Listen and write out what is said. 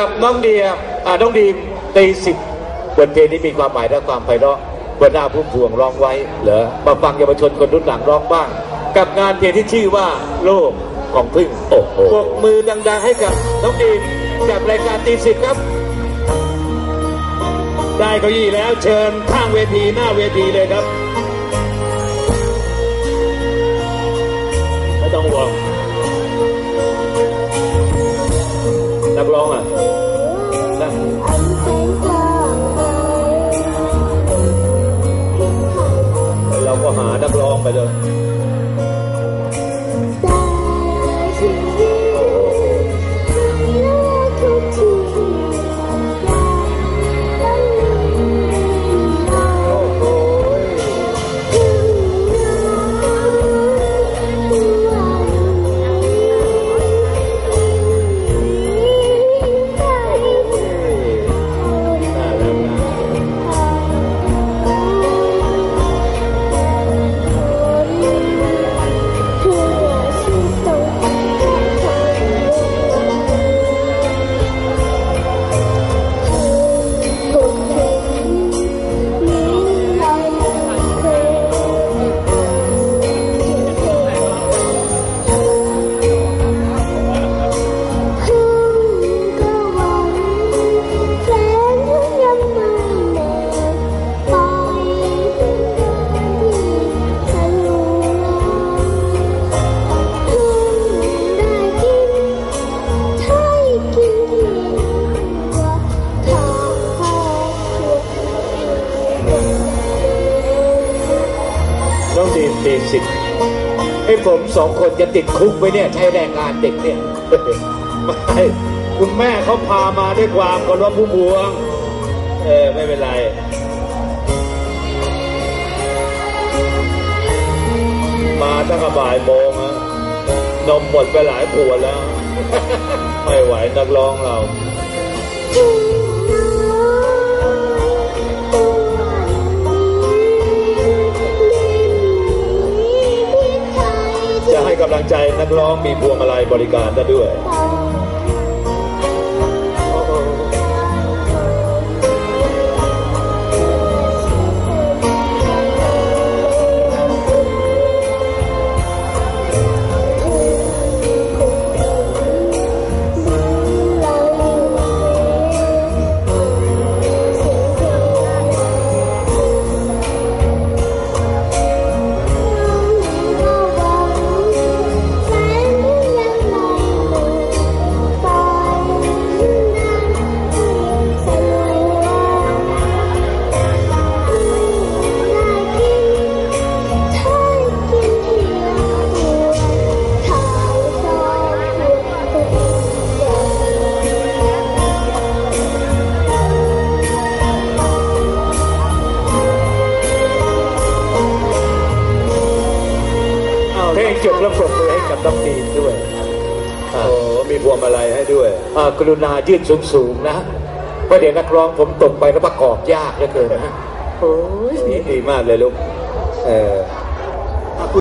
กับน้องเดียอ่าน้องดีมตีสิบบทเพลงนี้มีความหมายและความไพเราะบนหน้าพุ่มพวงร้องไว้เหรอมาฟังเยาวชนคนรุ่นหลังร้องบ้าง กับงานเพลงที่ชื่อว่าโลกของพึ่งโอ้โหปรบมือดังๆให้กับน้องดีมกับรายการตีสิบครับ ได้เก้าอี้แล้วเชิญข้างเวทีหน้าเวทีเลยครับไม่ต้องห่วงนักร้องอะ น้องดีมตีสิบให้ผมสองคนจะติดคุกไปเนี่ย ใช้แรงงานเด็กเนี่ยไม่คุณแม่เขาพามาด้วยความเคารพผู้พวง เออ ไม่เป็นไรมาตั้งแต่บ่ายโมงอะนมหมดไปหลายขวดแล้ว ไม่ไหวนักร้องเรา จะให้กำลังใจนักร้องมีพวงมาลัยบริการได้ด้วย จบแล้วปรบมือให้กับน้องดีมด้วยโอ้มีพวงมาลัยให้ด้วยอ่ากรุณายื่นสูงๆนะเพราะเดี๋ยวนักร้องผมตกไปแล้วประกอบยากเหลือเกินนะโอ้ยดีมากเลยลูกเออ